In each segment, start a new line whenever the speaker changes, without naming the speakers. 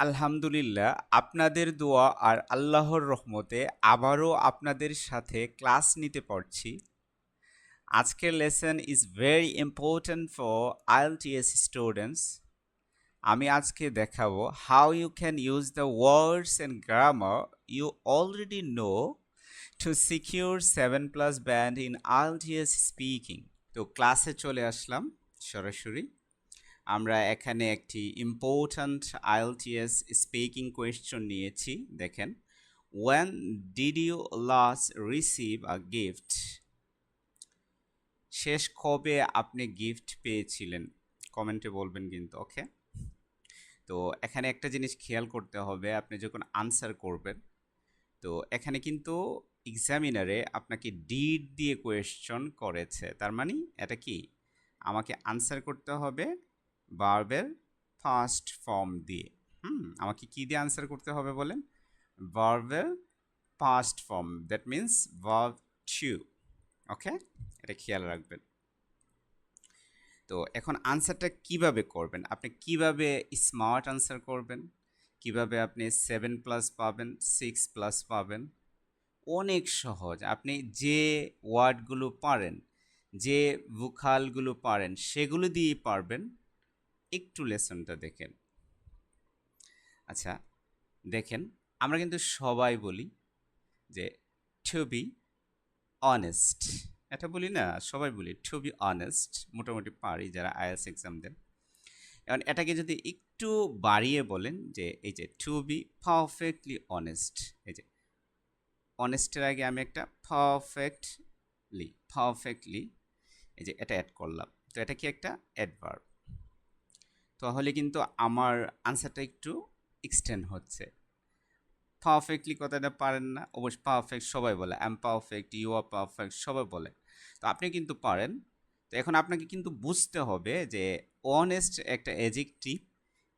আলহামদুলিল্লাহ, আপনাদের দোয়া আর আল্লাহর রহমতে আবারও আপনাদের সাথে ক্লাস নিতে পারছি। আজকের lesson is very important for IELTS students আমি আজকে দেখাবো how you can use the words and grammar you already know to secure seven plus band in IELTS speaking তো ক্লাসে চলে আসলাম সরাসরি। আমরা এখানে একটি ইম্পর্ট্যান্ট আইএলটিএস স্পিকিং কোয়েশ্চন নিয়েছি, দেখেন। When did you last receive a gift শেষ কবে আপনি গিফট পেয়েছিলেন? কমেন্টে বলবেন কিন্তু ওকে তো এখানে একটা জিনিস খেয়াল করতে হবে, আপনি যখন আনসার করবেন, তো এখানে কিন্তু এক্সামিনারে আপনাকে ডিড দিয়ে কোয়েশ্চন করেছে। তার মানে এটা কি? আমাকে আনসার করতে হবে ভার্বের ফার্স্ট ফর্ম দিয়ে। হুম, আমাকে কী দিয়ে আনসার করতে হবে বলেন? ভার্বের first form that means verb two okay এটা খেয়াল রাখবেন। তো এখন আনসারটা কীভাবে করবেন? আপনি কীভাবে স্মার্ট আনসার করবেন? কীভাবে আপনি সেভেন প্লাস পাবেন সিক্স প্লাস পাবেন? অনেক সহজ। আপনি যে ওয়ার্ডগুলো পারেন, যে ভুখালগুলো পারেন, সেগুলো দিয়েই পারবেন। একটু লেসনটা দেখেন। আচ্ছা দেখেন, আমরা কিন্তু সবাই বলি যে টু বি অনেস্ট এটা বলি না, সবাই বলি টু বি অনেস্ট মোটামুটি পারি যারা আইএস এক্সাম দেন। এখন এটাকে যদি একটু বাড়িয়ে বলেন যে, এই যে টু বি পারফেক্টলি অনেস্ট এই যে অনেস্টের আগে আমি একটা পারফেক্টলি পারফেক্টলি এই যে, এটা অ্যাড করলাম। তো এটা কি একটা অ্যাডভার্ব তাহলে কিন্তু আমার আনসারটা একটু এক্সটেন্ড হচ্ছে। পারফেক্টলি কথাটা পারেন না। অবশ্য পারফেক্ট সবাই বলে। Am perfect you are perfect সবাই বলে। তো আপনি কিন্তু পারেন। তো এখন আপনাকে কিন্তু বুঝতে হবে যে অনেস্ট একটা এজেকটিভ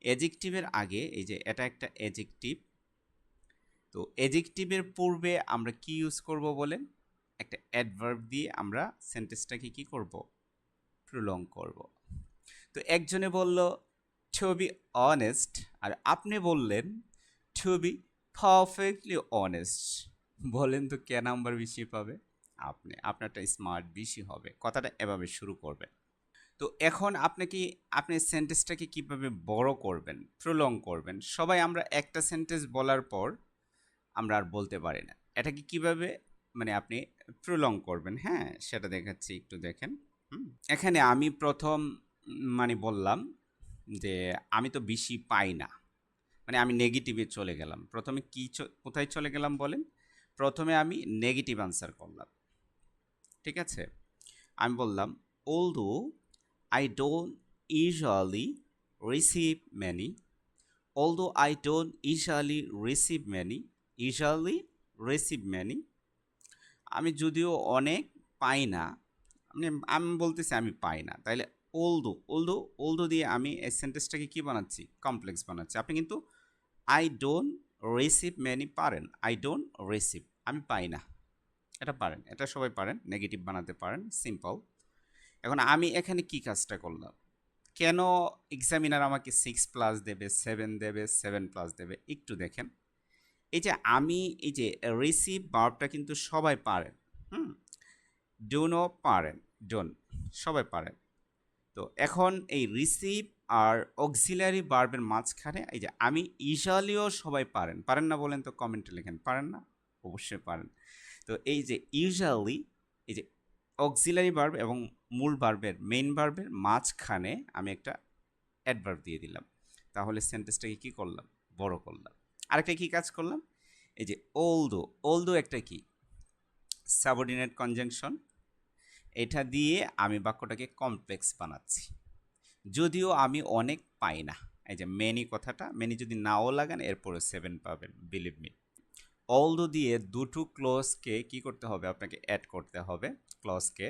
এজেকটিভের আগে এই যে এটা একটা এজেকটিভ তো এজেকটিভের পূর্বে আমরা কি ইউজ করব বলেন? একটা অ্যাডভার্ব দিয়ে আমরা সেন্টেন্সটাকে কি করব? প্রলং করব। তো একজনে বলল টু বি অনেস্ট আর আপনি বললেন টু বি পারফেক্টলি অনেস্ট বলেন তো কে নাম্বার বেশি পাবে? আপনি, আপনারটা স্মার্ট বেশি হবে। কথাটা এভাবে শুরু করবেন। তো এখন আপনাকে আপনি সেন্টেন্সটাকে কীভাবে বড় করবেন প্রলং করবেন? সবাই আমরা একটা সেন্টেন্স বলার পর আমরা আর বলতে পারি না। এটাকে কীভাবে মানে আপনি প্রলং করবেন হ্যাঁ? সেটা দেখাচ্ছি, একটু দেখেন। এখানে আমি প্রথম মানে বললাম যে আমি তো বেশি পাই না। মানে আমি নেগেটিভে চলে গেলাম। প্রথমে কী কোথায় চলে গেলাম বলেন? প্রথমে আমি নেগেটিভ আনসার করলাম। ঠিক আছে? আমি বললাম although I don't usually receive many though I don't usually receive many usually receive many আমি যদিও অনেক পাই না মানে আমি বলতেছি আমি পাই না। তাইলে ওলদো ওলদো ওলদো দিয়ে আমি এই সেন্টেন্সটাকে কী বানাচ্ছি? কমপ্লেক্স বানাচ্ছি। আপনি কিন্তু আই ডোন্ট রিসিভ ম্যানি পারেন আই ডোন্ট রিসিভ আমি পাই না। এটা পারেন, এটা সবাই পারেন নেগেটিভ বানাতে পারেন সিম্পল এখন আমি এখানে কি কাজটা করলাম? কেন এক্সামিনার আমাকে সিক্স প্লাস দেবে সেভেন দেবে সেভেন প্লাস দেবে? একটু দেখেন। এই যে আমি, এই যে রিসিভ বার্বটা কিন্তু সবাই পারেন, হুম? ডোনও পারেন ডোন সবাই পারেন। তো এখন এই রিসিভ আর অক্সিলারি বার্বের মাঝখানে এই যে আমি ইউজুয়ালিও সবাই পারেন। পারেন না বলেন তো কমেন্টে লেখেন। পারেন না? অবশ্যই পারেন। তো এই যে ইউজুয়ালি এই যে অক্সিলারি বার্ব এবং মূল বার্বের মেইন বার্বের মাঝখানে আমি একটা অ্যাডভার্ব দিয়ে দিলাম। তাহলে সেন্টেন্সটাকে কী করলাম? বড় করলাম। আরেকটা কী কাজ করলাম? এই যে ওলদো ওলদো একটা কি? সাবঅর্ডিনেট কনজাংশন এটা দিয়ে আমি বাক্যটাকে কমপ্লেক্স বানাচ্ছি। যদিও আমি অনেক পাই না। এই যে মেনি কথাটা মেনি যদি নাও লাগান, এরপরে সেভেন পাবেন বিলিভ মি অলদো দিয়ে দুটো ক্লজকে কি করতে হবে? আপনাকে অ্যাড করতে হবে ক্লজকে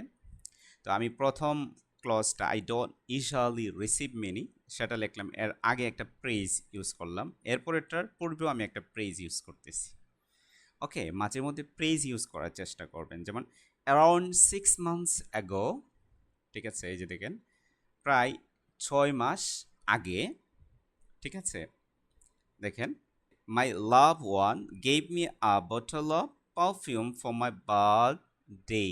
তো আমি প্রথম ক্লজটা I don't usually receive many সেটা লিখলাম। এর আগে একটা প্রেজ ইউজ করলাম। এরপরেরটার পূর্বেও আমি একটা প্রেজ ইউজ করতেছি। ওকে মাঝে মধ্যে প্রেজ ইউজ করার চেষ্টা করবেন। যেমন অ্যারাউন্ড সিক্স মান্থস অ্যাগো ঠিক আছে, এই যে দেখেন, প্রায় ছয় মাস আগে, ঠিক আছে, দেখেন my love one gave me a bottle of perfume for my birthday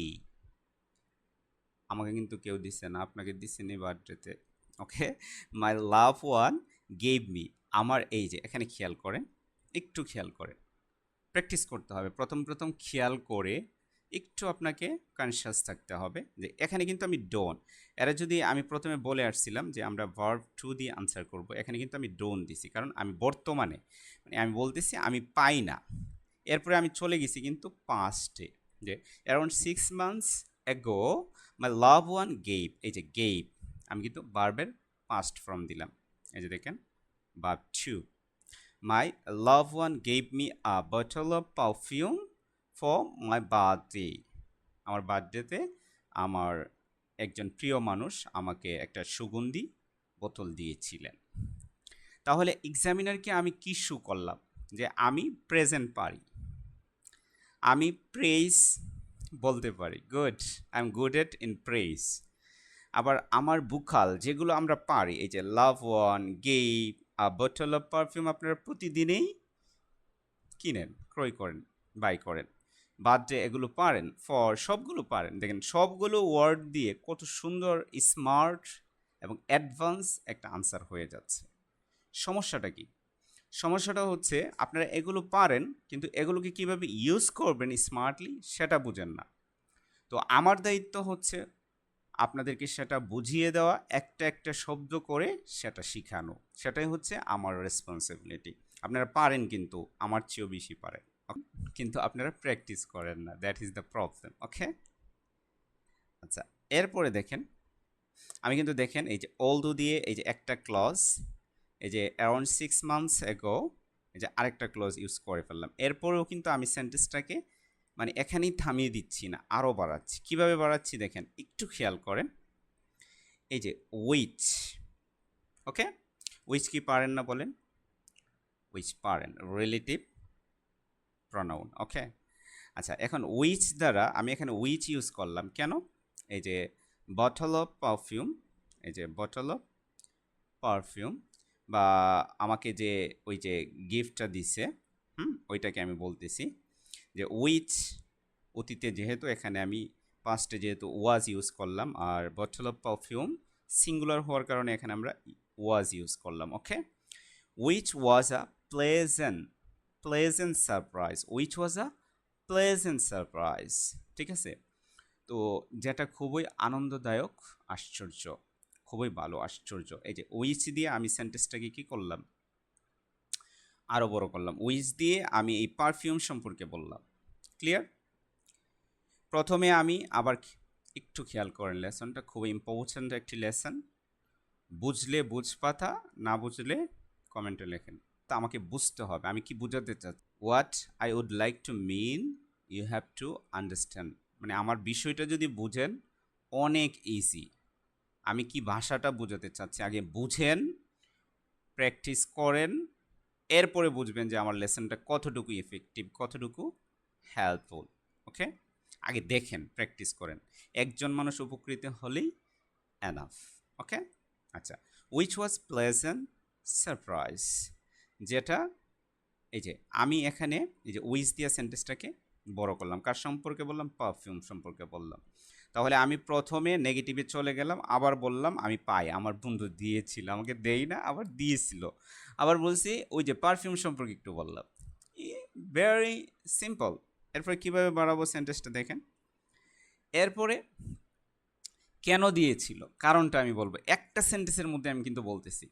আমাকে কিন্তু কেউ দিছে না, আপনাকে দিচ্ছে নি বার্থডেতে, okay? My love one gave me আমার এই যে, এখানে খেয়াল করেন, একটু খেয়াল করেন, প্র্যাকটিস করতে হবে, প্রথম প্রথম খেয়াল করে একটু আপনাকে কনসিয়াস থাকতে হবে যে এখানে কিন্তু আমি ডোন এরা যদি আমি প্রথমে বলে আসছিলাম যে আমরা ভার্ব টু দিয়ে আনসার করব, এখানে কিন্তু আমি ডোন দিছি, কারণ আমি বর্তমানে মানে আমি বলতেছি আমি পাই না। এরপরে আমি চলে গেছি কিন্তু পাঁচটে যে অ্যারাউন্ড সিক্স মান্থস এগো মাই লাভ ওয়ান গেইপ এই যে গেইপ আমি কিন্তু বার্বের পাস্ট ফর্ম দিলাম। এই যে দেখেন verb two my love one gave me a bottle of perfume for my birthday আমার বার্থডেতে আমার একজন প্রিয় মানুষ আমাকে একটা সুগন্ধি বোতল দিয়েছিলেন। তাহলে এক্সামিনারকে আমি কি শু করলাম? যে আমি প্রেজেন্ট পারি। আমি প্রেইস বলতে পারি। Good I am good at in phrase আবার আমার বুখাল যেগুলো আমরা পারি, এই যে love one gave a bottle of perfume আপনারা প্রতিদিনেই কিনেন, ক্রয় করেন বাই করেন। বার্থডে এগুলো পারেন ফর সবগুলো পারেন। দেখেন, সবগুলো ওয়ার্ড দিয়ে কত সুন্দর স্মার্ট এবং অ্যাডভান্স একটা আনসার হয়ে যাচ্ছে। সমস্যাটা কি? সমস্যাটা হচ্ছে আপনারা এগুলো পারেন, কিন্তু এগুলোকে কীভাবে ইউজ করবেন স্মার্টলি সেটা বুঝেন না। তো আমার দায়িত্ব হচ্ছে আপনাদেরকে সেটা বুঝিয়ে দেওয়া, একটা একটা শব্দ করে সেটা শেখানো। সেটাই হচ্ছে আমার রেসপন্সিবিলিটি আপনারা পারেন কিন্তু, আমার চেয়েও বেশি পারেন। কিন্তু আপনারা প্র্যাকটিস করেন না that is the problem okay আচ্ছা এরপরে দেখেন, আমি কিন্তু দেখেন এই যে অলদো দিয়ে এই যে একটা ক্লজ এই যে অ্যারাউন্ড সিক্স মান্থস এগো এই যে আরেকটা ক্লজ ইউজ করে ফেললাম। এরপরেও কিন্তু আমি সেন্টেন্সটাকে মানে এখানেই থামিয়ে দিচ্ছি না, আরও বাড়াচ্ছি। কীভাবে বাড়াচ্ছি দেখেন, একটু খেয়াল করেন। এই যে উইচ ওকে উইচ কি পারেন না বলেন? উইচ পারেন রিলেটিভ প্রনাউন ওকে আচ্ছা এখন উইচ দ্বারা আমি এখানে উইচ ইউজ করলাম, কেন? এই যে বটল অফ পারফিউম এই যে বটল অফ পারফিউম বা আমাকে যে ওই যে গিফটটা দিছে, হুম, ওইটাকে আমি বলতেছি যে উইচ অতীতে যেহেতু এখানে আমি পাস্টে যেহেতু ওয়াজ ইউজ করলাম, আর বটল অফ পারফিউম সিঙ্গুলার হওয়ার কারণে এখানে আমরা ওয়াজ ইউজ করলাম okay which was a pleasant pleasant surprise which was a pleasant surprise ঠিক আছে? তো যেটা খুবই আনন্দদায়ক, আশ্চর্য, খুবই ভালো, আশ্চর্য। এই যে উইচ দিয়ে আমি সেন্টেন্সটাকে কী করলাম? আরও বড় করলাম। উইচ দিয়ে আমি এই পারফিউম সম্পর্কে বললাম। ক্লিয়ার প্রথমে আমি আবার একটু খেয়াল করেন লেসনটা খুব ইম্পর্টেন্ট একটি লেসন বুঝলে বুঝ পাতা না বুঝলে কমেন্টে লেখেন। তা আমাকে বুঝতে হবে। আমি কি বুঝাতে চাচ্ছি? What I would like to mean you have to understand মানে আমার বিষয়টা যদি বুঝেন, অনেক ইজি আমি কি ভাষাটা বোঝাতে চাচ্ছি? আগে বুঝেন প্র্যাকটিস করেন, এরপরে বুঝবেন যে আমার লেসনটা কতটুকু ইফেক্টিভ কতটুকু হেল্পফুল ওকে আগে দেখেন প্র্যাকটিস করেন। একজন মানুষ উপকৃত হলেই অ্যানাফ ওকে আচ্ছা উইচ ওয়াজ প্লেজেন্ট সারপ্রাইজ যেটা এই যে আমি এখানে এই যে উইজ দিয়া সেন্টেন্সটাকে বড় করলাম। কার সম্পর্কে বললাম? পারফিউম সম্পর্কে বললাম। তাহলে আমি প্রথমে নেগেটিভে চলে গেলাম, আবার বললাম আমি পাই। আমার বন্ধু দিয়েছিল, আমাকে দেই না, আবার দিয়েছিল। আবার বলছি, ওই যে পারফিউম সম্পর্কে একটু বললাম। ভেরি সিম্পল এরপরে কীভাবে বাড়াবো সেন্টেন্সটা দেখেন। এরপরে কেন দিয়েছিল? কারণটা আমি বলব। একটা সেন্টেন্সের মধ্যে আমি কিন্তু বলতেছি।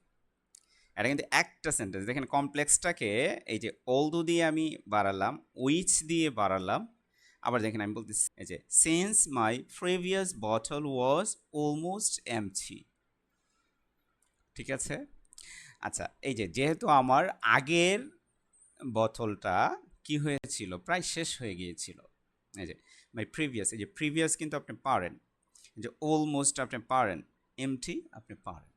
এটা কিন্তু একটা সেন্টেন্স দেখেন কমপ্লেক্সটাকে এই যে অলদো দিয়ে আমি বাড়ালাম উইচ দিয়ে বাড়ালাম, আবার দেখেন আমি বলতেছি, এই যে since my previous bottle was almost এমছি ঠিক আছে? আচ্ছা এই যে, যেহেতু আমার আগের বোতলটা কি হয়েছিল? প্রায় শেষ হয়ে গিয়েছিল। এই যে মাই প্রিভিয়াস এই যে প্রিভিয়াস কিন্তু আপনি পারেন। যে অলমোস্ট আপনি পারেন এমটি আপনি পারেন।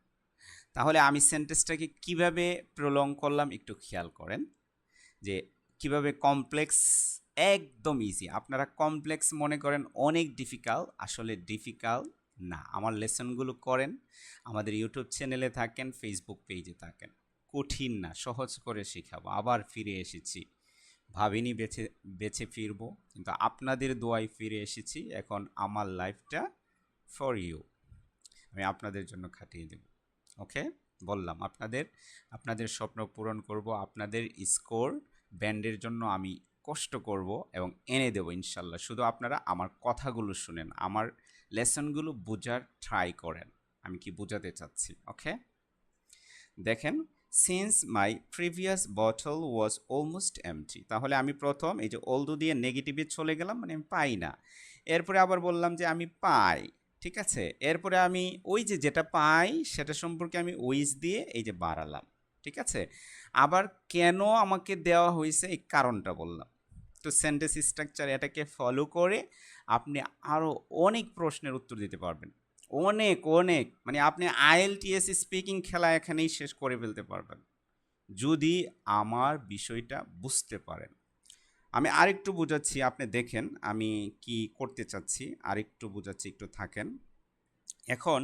তাহলে আমি সেন্টেন্সটাকে কীভাবে প্রলং করলাম একটু খেয়াল করেন, যে কীভাবে কমপ্লেক্স একদম ইজি আপনারা কমপ্লেক্স মনে করেন অনেক ডিফিকাল্ট আসলে ডিফিকাল্ট না। আমার লেসনগুলো করেন, আমাদের ইউটিউব চ্যানেলে থাকেন ফেসবুক পেজে থাকেন। কঠিন না, সহজ করে শেখাবো। আবার ফিরে এসেছি। ভাবিনি বেছে বেছে ফিরবো, কিন্তু আপনাদের দোয়ায় ফিরে এসেছি। এখন আমার লাইফটা ফর ইউ আমি আপনাদের জন্য খাটিয়ে দেব। ওকে বললাম, আপনাদের আপনাদের স্বপ্ন পূরণ করব, আপনাদের স্কোর ব্যান্ডের জন্য আমি কষ্ট করব এবং এনে দেবো ইনশাল্লাহ। শুধু আপনারা আমার কথাগুলো শুনেন, আমার লেসনগুলো বোঝার ট্রাই করেন। আমি কি বোঝাতে চাচ্ছি? ওকে দেখেন since my previous bottle was almost empty তাহলে আমি প্রথম এই যে অলদু দিয়ে নেগেটিভে চলে গেলাম মানে আমি পাই না। এরপরে আবার বললাম যে, আমি পাই। ঠিক আছে? এরপরে আমি ওই যে যেটা পাই সেটা সম্পর্কে আমি ওইস দিয়ে এই যে বাড়ালাম, ঠিক আছে? আবার কেন আমাকে দেওয়া হয়েছে এই কারণটা বললাম। তো সেন্টেন্স স্ট্রাকচার এটাকে ফলো করে আপনি আরও অনেক প্রশ্নের উত্তর দিতে পারবেন। অনেক অনেক মানে আপনি আইএলটিএস স্পিকিং খেলা এখানেই শেষ করে ফেলতে পারবেন। যদি আমার বিষয়টা বুঝতে পারেন। আমি আরেকটু বোঝাচ্ছি, আপনি দেখেন আমি কি করতে চাচ্ছি, আরেকটু বোঝাচ্ছি, একটু থাকেন। এখন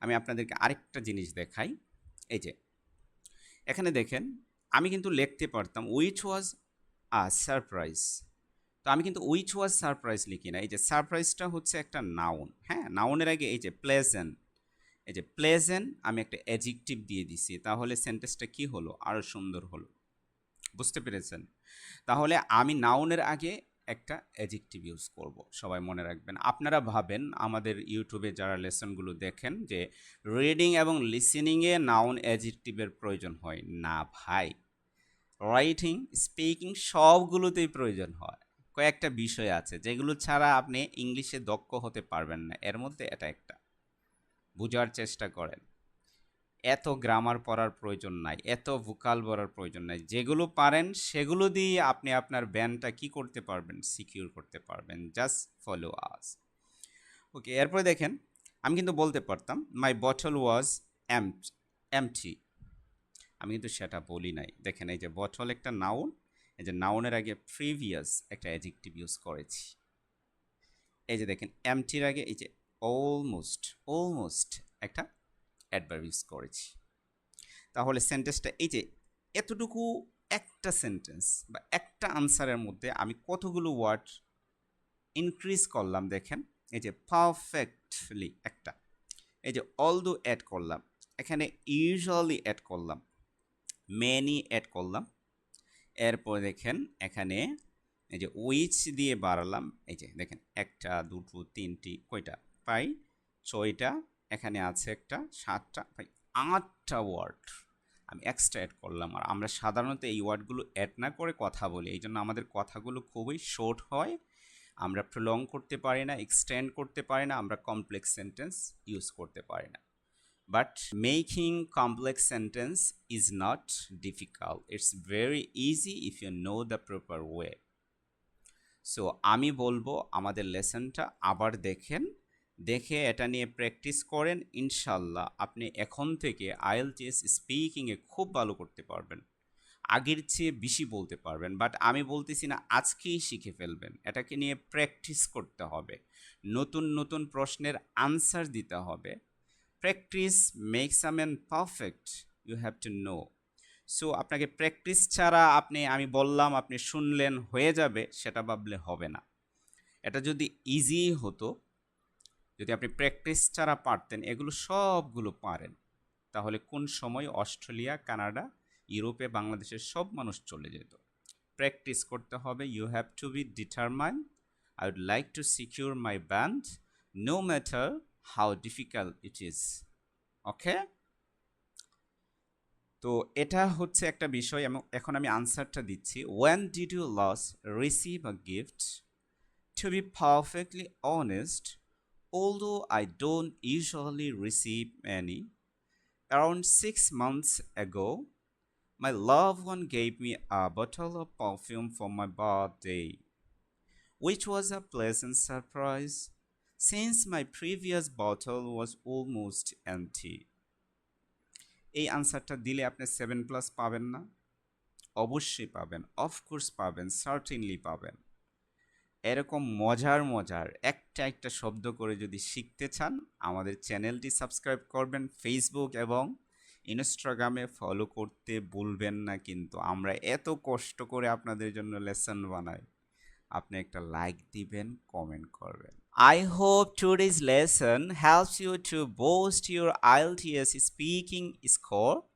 আমি আপনাদেরকে আরেকটা জিনিস দেখাই। এই যে, এখানে দেখেন, আমি কিন্তু লিখতে পারতাম উইচ ওয়াজ আ সারপ্রাইজ তো আমি কিন্তু উইচ ওয়াজ সারপ্রাইজ লিখি না। এই যে সারপ্রাইজটা হচ্ছে একটা নাউন হ্যাঁ? নাউনের আগে এই যে প্লেজেন্ট এই যে প্লেজেন্ট আমি একটা অ্যাজিকটিভ দিয়ে দিছি। তাহলে সেন্টেন্সটা কি হলো? আরও সুন্দর হলো। বুঝতে পেরেছেন? তাহলে আমি নাউনের আগে একটা অ্যাজিকটিভ ইউজ করব, সবাই মনে রাখবেন। আপনারা ভাবেন আমাদের ইউটিউবে যারা লেসনগুলো দেখেন যে রিডিং এবং লিসেনিংয়ে নাউন অ্যাজিকটিভের প্রয়োজন হয়। না ভাই রাইটিং স্পিকিং সবগুলোতেই প্রয়োজন হয়। কয়েকটা বিষয় আছে যেগুলো ছাড়া আপনি ইংলিশে দক্ষ হতে পারবেন না। এর মধ্যে এটা একটা। বোঝার চেষ্টা করেন। এত গ্রামার পড়ার প্রয়োজন নাই, এত ভোকাল পড়ার প্রয়োজন নাই, যেগুলো পারেন সেগুলো দিয়ে আপনি আপনার ব্যান্ডটা কি করতে পারবেন সিকিউর করতে পারবেন জাস্ট ফলো আস ওকে এরপরে দেখেন, আমি কিন্তু বলতে পারতাম my bottle was um empty আমি কিন্তু সেটা বলি নাই। দেখেন এই যে বটল একটা নাউন এই যে নাউনের আগে প্রিভিয়াস একটা অ্যাজেক্টিভ ইউজ করেছি। এই যে দেখেন এমটির আগে এই যে অলমোস্ট অলমোস্ট একটা অ্যাডভার্ব ইউজ করেছি। তাহলে সেন্টেন্সটা এই যে এতটুকু একটা সেন্টেন্স বা একটা আনসারের মধ্যে আমি কতগুলো ওয়ার্ড ইনক্রিজ করলাম দেখেন। এই যে পারফেক্টলি একটা। এই যে অল দু অ্যাড করলাম, এখানে ইউজুয়ালি অ্যাড করলাম মেনি অ্যাড করলাম। এরপর দেখেন এখানে এই যে উইচ দিয়ে বাড়ালাম, এই যে দেখেন একটা, দুটো, তিনটি, কয়টা? পাই, ছয়টা এখানে আছে একটা সাতটা পাই আটটা ওয়ার্ড আমি এক্সট্রা অ্যাড করলাম। আর আমরা সাধারণত এই ওয়ার্ডগুলো অ্যাড না করে কথা বলি, এই জন্য আমাদের কথাগুলো খুবই শর্ট হয়। আমরা প্রলং করতে পারি না এক্সটেন্ড করতে পারি না, আমরা কমপ্লেক্স সেন্টেন্স ইউজ করতে পারি না। But making complex sentence is not difficult it's very easy if you know the proper way so আমি বলব আমাদের লেসনটা আবার দেখেন। দেখে এটা নিয়ে প্র্যাকটিস করেন, ইনশাল্লাহ আপনি এখন থেকে আইএলটিএস স্পিকিংয়ে খুব ভালো করতে পারবেন। আগের চেয়ে বেশি বলতে পারবেন বাট আমি বলতেছি না আজকেই শিখে ফেলবেন। এটাকে নিয়ে প্র্যাকটিস করতে হবে। নতুন নতুন প্রশ্নের আনসার দিতে হবে। Practice makes a man perfect you have to know so আপনাকে প্র্যাকটিস ছাড়া আপনি, আমি বললাম, আপনি শুনলেন, হয়ে যাবে, সেটা ভাবলে হবে না। এটা যদি ইজি হতো যদি আপনি প্র্যাকটিস ছাড়া পারতেন, এগুলো সবগুলো পারেন। তাহলে কোন সময় অস্ট্রেলিয়া, কানাডা, ইউরোপে বাংলাদেশের সব মানুষ চলে যেত। প্র্যাকটিস করতে হবে। You have to be determine I would like to secure my band no matter how difficult it is okay তো এটা হচ্ছে একটা বিষয়। এখন আমি আনসারটা দিচ্ছি। When did you last receive a gift to be perfectly honest although I don't usually receive any, around six months ago, my loved one gave me a bottle of perfume for my birthday, which was a pleasant surprise since my previous bottle was almost empty. এই আনসারটা দিলে আপনি seven plus পাবেন না অবশ্যই পাবেন of course পাবেন certainly পাবেন এরকম মজার মজার একটা একটা শব্দ করে যদি শিখতে চান, আমাদের চ্যানেলটি সাবস্ক্রাইব করবেন ফেসবুক এবং ইনস্টাগ্রামে ফলো করতে ভুলবেন না কিন্তু আমরা এত কষ্ট করে আপনাদের জন্য লেসন বানাই। আপনি একটা লাইক দিবেন কমেন্ট করবেন। I hope today's lesson helps you to boost your IELTS speaking score